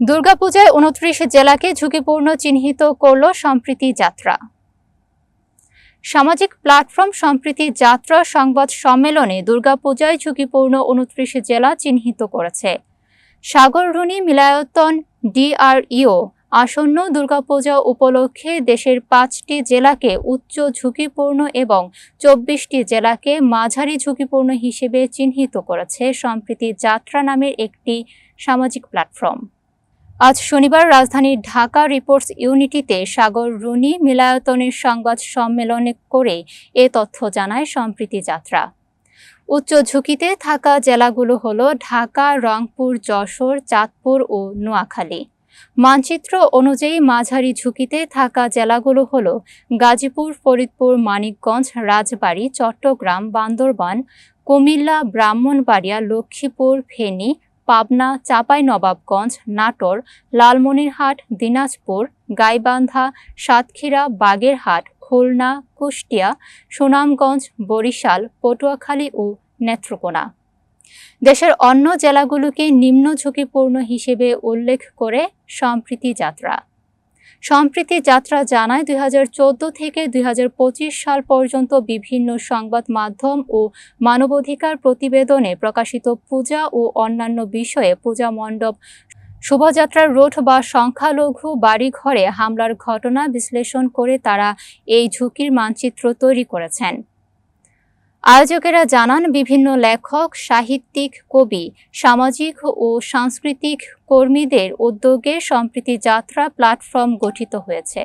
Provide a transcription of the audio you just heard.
দুর্গাপূজায় উনত্রিশ জেলাকে ঝুঁকিপূর্ণ চিহ্নিত করল সম্প্রীতি যাত্রা। সামাজিক প্ল্যাটফর্ম সম্প্রীতি যাত্রা সংবাদ সম্মেলনে দুর্গাপূজায় ঝুঁকিপূর্ণ উনত্রিশ জেলা চিহ্নিত করেছে। সাগররুনি মিলায়তন ডিআরইও আসন্ন দুর্গাপূজা উপলক্ষে দেশের পাঁচটি জেলাকে উচ্চ ঝুঁকিপূর্ণ এবং চব্বিশটি জেলাকে মাঝারি ঝুঁকিপূর্ণ হিসেবে চিহ্নিত করেছে সম্প্রীতি যাত্রা নামের একটি সামাজিক প্ল্যাটফর্ম। আজ শনিবার রাজধানী ঢাকা রিপোর্টস ইউনিটিতে সাগর রুনি মিলায়তনের সংবাদ সম্মেলনে করে এ তথ্য জানায় সম্প্রীতি যাত্রা। উচ্চ ঝুঁকিতে থাকা জেলাগুলো হলো ঢাকা, রংপুর, যশোর, চাঁদপুর ও নোয়াখালী। মানচিত্র অনুযায়ী মাঝারি ঝুঁকিতে থাকা জেলাগুলো হলো গাজীপুর, ফরিদপুর, মানিকগঞ্জ, রাজবাড়ী, চট্টগ্রাম, বান্দরবান, কুমিল্লা, ব্রাহ্মণবাড়িয়া, লক্ষ্মীপুর, ফেনী পাবনা, চাপাই নবাবগঞ্জ, নাটোর, লালমনিরহাট, দিনাজপুর, গাইবান্ধা, সাতক্ষীরা, বাগেরহাট, খুলনা, কুষ্টিয়া, সুনামগঞ্জ, বরিশাল, পটুয়াখালী ও নেত্রকোনা। দেশের অন্য জেলাগুলোকে নিম্ন ঝুঁকিপূর্ণ হিসেবে উল্লেখ করে সম্প্রীতি যাত্রা। সম্প্রীতি যাত্রা জানায়, দুই হাজার চৌদ্দ থেকে দুই হাজার পঁচিশ সাল পর্যন্ত বিভিন্ন সংবাদ মাধ্যম ও মানবাধিকার প্রতিবেদনে প্রকাশিত পূজা ও অন্যান্য বিষয়ে পূজা মণ্ডপ, শোভাযাত্রার রোড বা সংখ্যালঘু বাড়িঘরে হামলার ঘটনা বিশ্লেষণ করে তারা এই ঝুঁকির মানচিত্র তৈরি করেছেন। আয়োজকেরা জানান, বিভিন্ন লেখক, সাহিত্যিক, কবি, সামাজিক ও সাংস্কৃতিক কর্মীদের উদ্যোগে সম্প্রীতি যাত্রা প্ল্যাটফর্ম গঠিত হয়েছে।